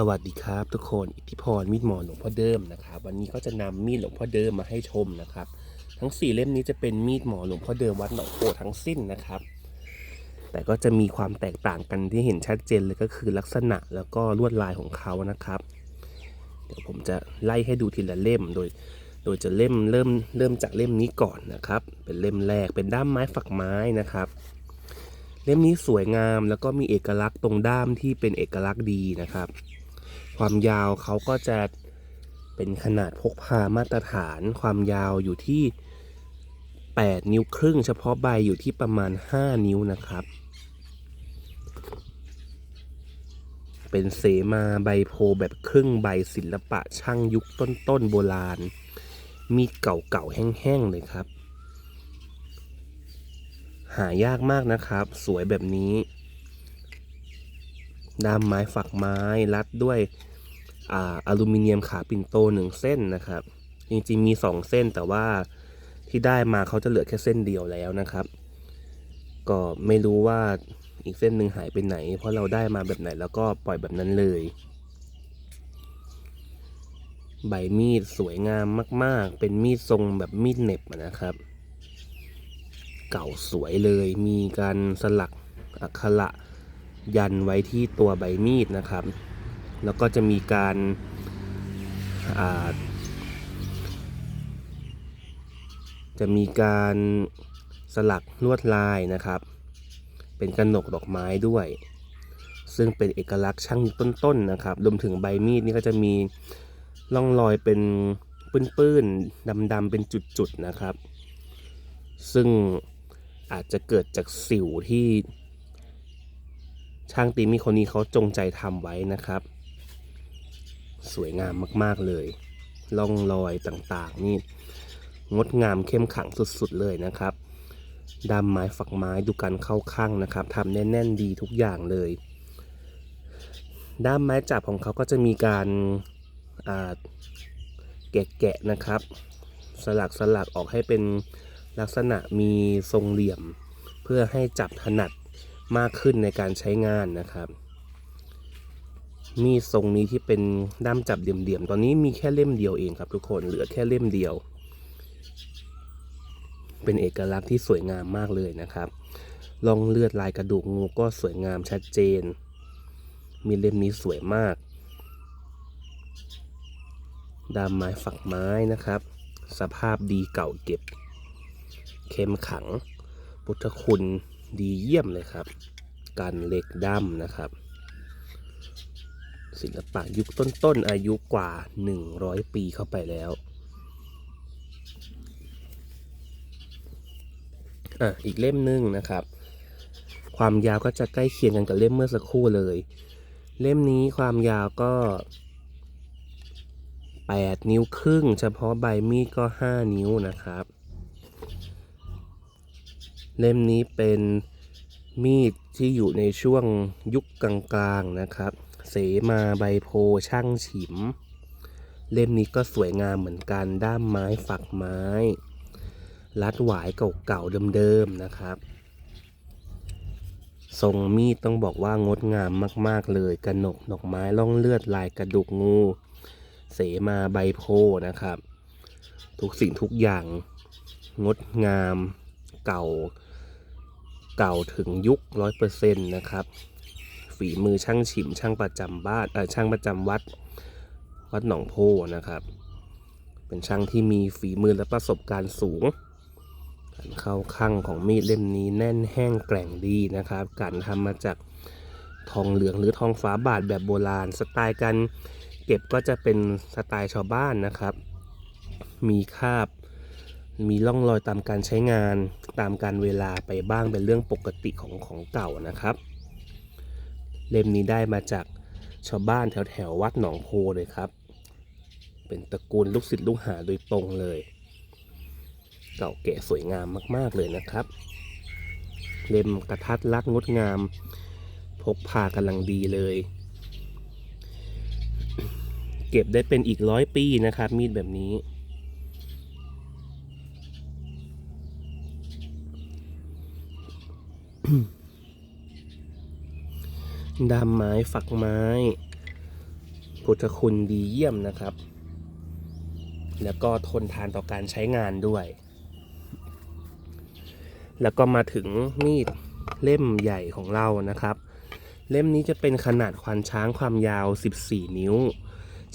สวัสดีครับทุกคนอิทธิพรมีดหมอหลวงพ่อเดิมนะครับ วันนี้ก็จะนำมีดหลวงพ่อเดิมมาให้ชมนะครับ ทั้งสี่เล่มนี้จะเป็นมีดหมอหลวงพ่อเดิมวัดหนองโพทั้งสิ้นนะครับ แต่ก็จะมีความแตกต่างกันที่เห็นชัดเจนเลยก็คือลักษณะแล้วก็ลวดลายของเขานะครับ เดี๋ยวผมจะไล่ให้ดูทีละเล่มโดย โดยจะเล่มเริ่มเริ่มจากเล่มนี้ก่อนนะครับ เป็นเล่มแรกเป็นด้ามไม้ฝักไม้นะครับ เล่มนี้สวยงามแล้วก็มีเอกลักษณ์ตรงด้ามที่เป็นเอกลักษณ์ดีนะครับ ความยาวเขาก็จะเป็นขนาดพกพามาตรฐาน ความยาวอยู่ที่ 8 นิ้วครึ่ง เฉพาะใบอยู่ที่ประมาณ 5 นิ้วนะครับ เป็นเสมาใบโพแบบครึ่งใบศิลปะช่างยุคต้นๆโบราณ มีเก่าๆแห้งๆเลยครับ หายากมากนะครับ สวยแบบนี้ ด้ามไม้ฝักไม้รัดด้วยอาอลูมิเนียมขาปิ่นโตหนึ่งเส้นนะครับ จริงๆมีสองเส้นแต่ว่าที่ได้มาเขาจะเหลือแค่เส้นเดียวแล้วนะครับ ก็ไม่รู้ว่าอีกเส้นหนึ่งหายไปไหน เพราะเราได้มาแบบไหนแล้วก็ปล่อยแบบนั้นเลย ใบมีดสวยงามมาก ๆ เป็นมีดทรงแบบมีดเหน็บนะครับ เก่าสวยเลยมีการสลักอักขระ ยันไว้ที่ตัวใบมีดนะครับ แล้วก็จะมีการาจะมีการสลักลวดลายนะครับ เป็นกระหนกดอกไม้ด้วย ซึ่งเป็นเอกลักษณ์ช่างต้นๆนะครับรวมถึงใบมีดนี่ก็จะมีร่องรอยเป็นปื้นๆดำๆเป็นจุดๆนะครับ ซึ่งอาจจะเกิดจากสิวที่ ช่างตีมีคนนี้เขาจงใจทำไว้นะครับ สวยงามมากๆเลยร่องรอยต่างๆ นี่งดงามเข้มขังสุดๆเลยนะครับด้ามไม้ฝักไม้ดูการเข้าข้างนะครับทำแน่นๆดีทุกอย่างเลย ด้ามไม้จับของเขาก็จะมีการแกะๆนะครับ สลักสลักออกให้เป็นลักษณะมีทรงเหลี่ยม เพื่อให้จับถนัด มากขึ้นในการใช้งานนะครับ มีทรงนี้ที่เป็นด้ามจับเดี่ยมๆ ตอนนี้มีแค่เล่มเดียวเองครับทุกคน เหลือแค่เล่มเดียว เป็นเอกลักษณ์ที่สวยงามมากเลยนะครับลองเลือดลายกระดูกงูก็สวยงามชัดเจน มีเล่มนี้สวยมาก ดามไม้ฝักไม้นะครับ สภาพดีเก่าเก็บ เข้มขัง พุทธคุณ ดีเยี่ยมเลยครับการเหล็กดำนะครับ ศิลปะยุคต้นๆอายุกว่า 100 ปีเข้าไปแล้วอะอีกเล่มหนึงนะครับ ความยาวก็จะใกล้เคียงกันกับเล่มเมื่อสักครู่เลย เล่มนี้ความยาวก็ 8 นิ้วครึ่ง เฉพาะใบมีดก็ 5 นิ้วนะครับ เล่มนี้เป็นมีดที่อยู่ในช่วงยุคกลางๆนะครับ เสมาใบโพช่างฉิม เล่มนี้ก็สวยงามเหมือนกันด้ามไม้ฝักไม้ รัดหวายเก่าๆเดิมๆนะครับ ทรงมีดต้องบอกว่างดงามมากๆเลยกระหนกดอกไม้ล่องเลือดลายกระดูกงู เสมาใบโพนะครับ ทุกสิ่งทุกอย่างงดงามเก่า เก่าถึงยุคร้อยเปอร์เซ็นต์นะครับ ฝีมือช่างฉิมช่างประจำบ้านเออช่างประจำวัด วัดหนองโพนะครับ เป็นช่างที่มีฝีมือและประสบการณ์สูงการเข้าข้างของมีดเล่มนี้แน่นแห้งแกร่งดีนะครับ การทำมาจากทองเหลืองหรือทองฟ้าบาทแบบโบราณ สไตล์การเก็บก็จะเป็นสไตล์ชาวบ้านนะครับ มีคาบ มีร่องรอยตามการใช้งานตามการเวลาไปบ้างเป็นเรื่องปกติของของเก่านะครับ เล่มนี้ได้มาจากชาวบ้านแถวแถววัดหนองโพเลยครับ เป็นตระกูลลูกศิษย์ลูกหาโดยตรงเลย เก่าแก่สวยงามมาก ๆเลยนะครับ เล่มกระทัดรัดงดงาม พกพากำลังดีเลย เก็บได้เป็นอีกร้อยปีนะครับ มีดแบบนี้ ดามไม้ฝักไม้ พุทธคุณดีเยี่ยมนะครับ แล้วก็ทนทานต่อการใช้งานด้วย แล้วก็มาถึงมีดเล่มใหญ่ของเรานะครับ เล่มนี้จะเป็นขนาดควานช้างความยาว 14 นิ้ว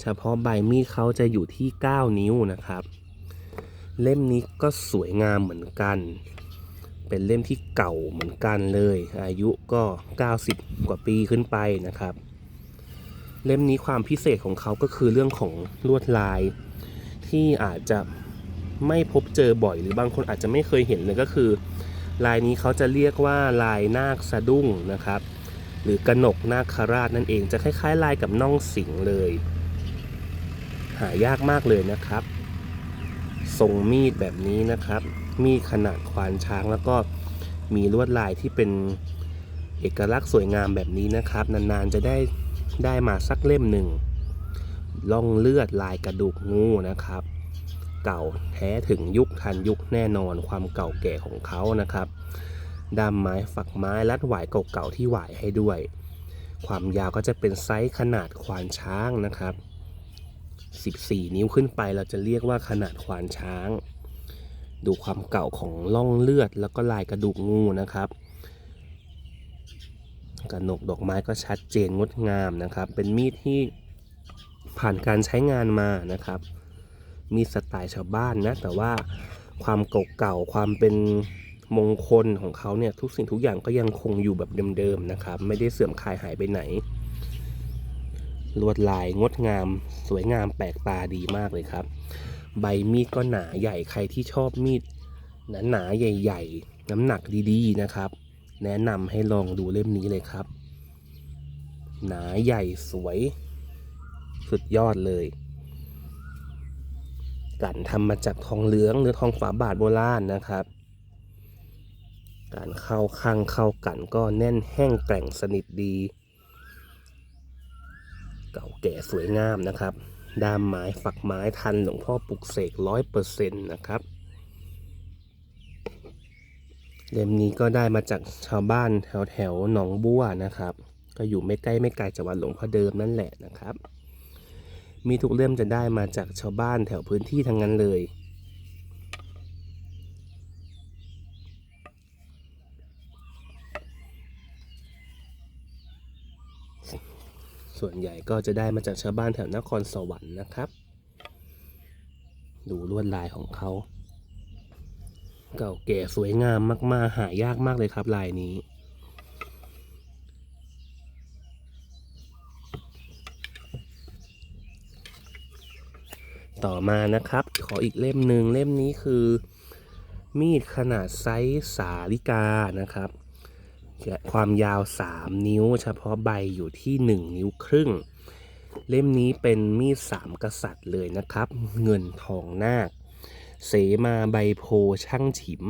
เฉพาะใบมีดเขาจะอยู่ที่ 9 นิ้วนะครับ เล่มนี้ก็สวยงามเหมือนกัน เป็นเล่มที่เก่าเหมือนกันเลย อายุก็ 90 กว่าปีขึ้นไปนะครับ เล่มนี้ความพิเศษของเขาก็คือเรื่องของลวดลาย ที่อาจจะไม่พบเจอบ่อยหรือบางคนอาจจะไม่เคยเห็นเลยก็คือ ลายนี้เขาจะเรียกว่าลายนาคสะดุ้งนะครับ หรือกระหนกนาคราชนั่นเองจะคล้ายๆ ลายกับน่องสิงเลย หายากมากเลยนะครับทรงมีดแบบนี้นะครับ มีดขนาดควานช้าง แล้วก็มีลวดลายที่เป็นเอกลักษณ์สวยงามแบบนี้นะครับ นานๆจะได้ได้มาสักเล่มหนึ่งล่องเลือดลายกระดูกงูนะครับ เก่าแท้ถึงยุคทันยุคแน่นอนความเก่าแก่ของเขานะครับด้ามไม้ฝักไม้ลัดหวายเก่าๆที่หวายให้ด้วย ความยาวก็จะเป็นไซส์ขนาดควานช้างนะครับ 14 นิ้วขึ้นไปเราจะเรียกว่าขนาดควานช้าง ดูความเก่าของล่องเลือด แล้วก็ลายกระดูกงูนะครับกระหนกดอกไม้ก็ชัดเจนงดงามนะครับ เป็นมีดที่ผ่านการใช้งานมานะครับ มีสไตล์ชาวบ้านนะ แต่ว่าความเก่าๆความเป็นมงคลของเขาเนี่ยทุกสิ่งทุกอย่างก็ยังคงอยู่แบบเดิมๆนะครับ ไม่ได้เสื่อมคลายหายไปไหน ลวดลายงดงาม สวยงามแปลกตาดีมากเลยครับ ใบมีดก็หนาใหญ่ใครที่ชอบมีดหนาๆใหญ่ ๆ น้ำหนักดีๆนะครับ แนะนำให้ลองดูเล่มนี้เลยครับ หนาใหญ่สวย สุดยอดเลยกันทำมาจากทองเหลืองหรือทองฝาบาทโบราณนะครับ การเข้าข้างเข้ากันก็แน่นแห้งแกร่งสนิทดี เก่าแก่สวยงามนะครับ ดามไม้ฝักไม้ทันหลวงพ่อปลุกเสกร้อยเปอร์เซ็นต์นะครับเล่มนี้ก็ได้มาจากชาวบ้านแถวแถวหนองบัวนะครับ ก็อยู่ไม่ใกล้ไม่ไกลจากวัดหลวงพ่อเดิมนั่นแหละนะครับ มีทุกเล่มจะได้มาจากชาวบ้านแถวพื้นที่ทั้งนั้นเลย ส่วนใหญ่ก็จะได้มาจากชาวบ้านแถวนครสวรรค์นะครับ ดูลวดลายของเขา เก่าแก่สวยงามมาก ๆ หายากมากเลยครับลายนี้ ต่อมานะครับ ขออีกเล่มหนึ่งเล่มนี้คือ มีดขนาดไซส์สาลิกานะครับ ความยาว 3 นิ้ว เฉพาะใบอยู่ที่ 1 นิ้วครึ่ง เล่มนี้เป็นมีดสามกษัตริย์เลยนะครับ เงินทองนาค เสมาใบโพช่างฉิม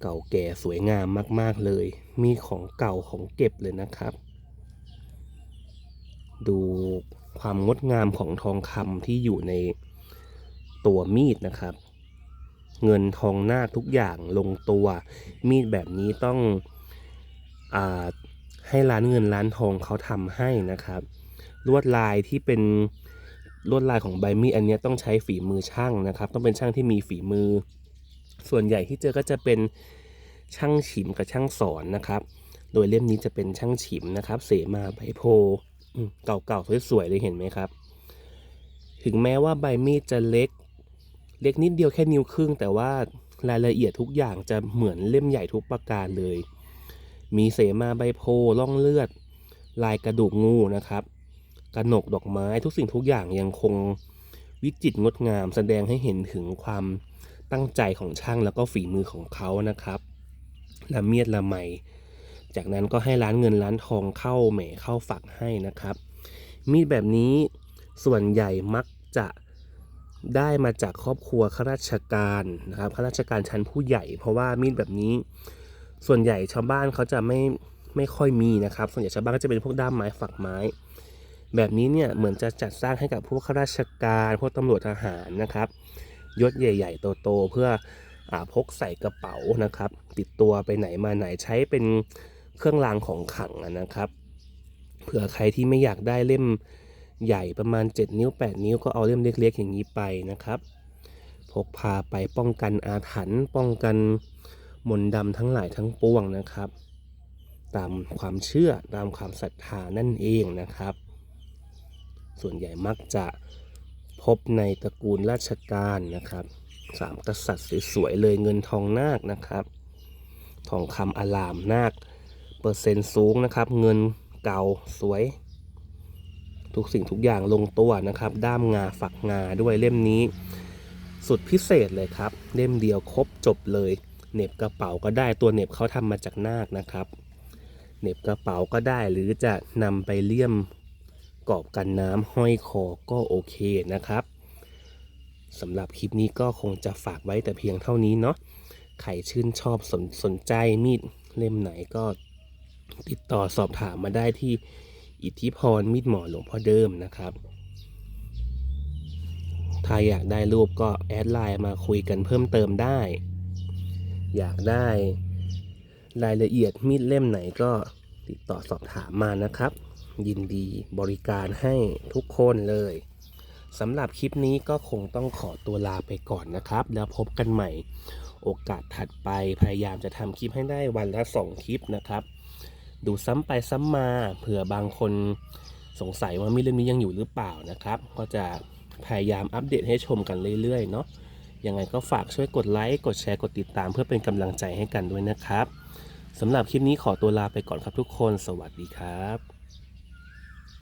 เก่าแก่สวยงามมาก ๆ เลย มีของเก่าของเก็บเลยนะครับ ดูความงดงามของทองคำที่อยู่ในตัวมีดนะครับ เงินทองนาคทุกอย่างลงตัว มีดแบบนี้ต้องอให้ร้านเงินร้านทองเขาทำให้นะครับ ลวดลายที่เป็นลวดลายของใบมีดอันนี้ต้องใช้ฝีมือช่างนะครับ ต้องเป็นช่างที่มีฝีมือ ส่วนใหญ่ที่เจอก็จะเป็นช่างฉิมกับช่างสอนนะครับ โดยเล่มนี้จะเป็นช่างฉิมนะครับ เสมาใบโพเก่าๆสวยๆเลยเห็นไหมครับ ถึงแม้ว่าใบมีดจะเล็ก เล็กนิดเดียวแค่นิ้วครึ่ง แต่ว่ารายละเอียดทุกอย่างจะเหมือนเล่มใหญ่ทุกประการเลย มีเสมาใบโพล่องเลือด ลายกระดูกงูนะครับกระหนกดอกไม้ทุกสิ่งทุกอย่างยังคงวิจิตรงดงามแสดงให้เห็นถึงความตั้งใจของช่างแล้วก็ฝีมือของเขานะครับละเมียดละไม จากนั้นก็ให้ร้านเงินร้านทองเข้าแหมเข้าฝักให้นะครับ มีดแบบนี้ส่วนใหญ่มักจะ ได้มาจากครอบครัวข้าราชการนะครับข้าราชการชั้นผู้ใหญ่ เพราะว่ามีดแบบนี้ ส่วนใหญ่ชาวบ้านเขาจะไม่ไม่ค่อยมีนะครับ ส่วนใหญ่ชาวบ้านก็จะเป็นพวกด้ามไม้ฝักไม้ แบบนี้เนี่ยเหมือนจะจัดสร้างให้กับพวกข้าราชการพวกตำรวจทหารนะครับยศใหญ่ ๆ โตๆเพื่ออพกใส่กระเป๋านะครับ ติดตัวไปไหนมาไหนใช้เป็นเครื่องรางของขลังนะครับ เผื่อใครที่ไม่อยากได้เล่ม ใหญ่ประมาณ 7 นิ้ว 8 นิ้วก็เอาเล่มเล็กๆอย่างนี้ไปนะครับ พกพาไปป้องกันอาถรรพ์ป้องกันมนต์ดำทั้งหลายทั้งปวงนะครับ ตามความเชื่อตามความศรัทธานั่นเองนะครับ ส่วนใหญ่มักจะพบในตระกูลราชการนะครับสามกษัตริย์สวยๆเลยเงินทองนาคนะครับ ทองคำอลามนาค เปอร์เซ็นต์สูงนะครับ เงินเก่าสวย ทุกสิ่งทุกอย่างลงตัวนะครับ ด้ามงาฝักงาด้วยเล่มนี้ สุดพิเศษเลยครับ เล่มเดียวครบจบเลยเน็บกระเป๋าก็ได้ตัวเน็บเขาทำมาจากนาคนะครับเน็บกระเป๋าก็ได้หรือจะนำไปเลี่ยมกรอบกันน้ำห้อยคอก็โอเคนะครับสำหรับคลิปนี้ก็คงจะฝากไว้แต่เพียงเท่านี้เนาะใครชื่นชอบสนสนใจมีดเล่มไหนก็ติดต่อสอบถามมาได้ที่ อิทธิพรมีดหมอหลวงพ่อเดิมนะครับถ้าอยากได้รูปก็แอดไลน์มาคุยกันเพิ่มเติมได้ อยากได้รายละเอียดมีดเล่มไหนก็ติดต่อสอบถามมานะครับ ยินดีบริการให้ทุกคนเลยสำหรับคลิปนี้ก็คงต้องขอตัวลาไปก่อนนะครับ แล้วพบกันใหม่โอกาสถัดไปพยายามจะทำคลิปให้ได้วันละสองคลิปนะครับ ดูซ้ำไปซ้ำมาเผื่อบางคนสงสัยว่ามีเรื่องนี้ยังอยู่หรือเปล่านะครับ ก็จะพยายามอัปเดตให้ชมกันเรื่อยๆเนาะยังไงก็ฝากช่วยกดไลค์กดแชร์กดติดตามเพื่อเป็นกำลังใจให้กันด้วยนะครับสำหรับคลิปนี้ขอตัวลาไปก่อนครับทุกคน สวัสดีครับ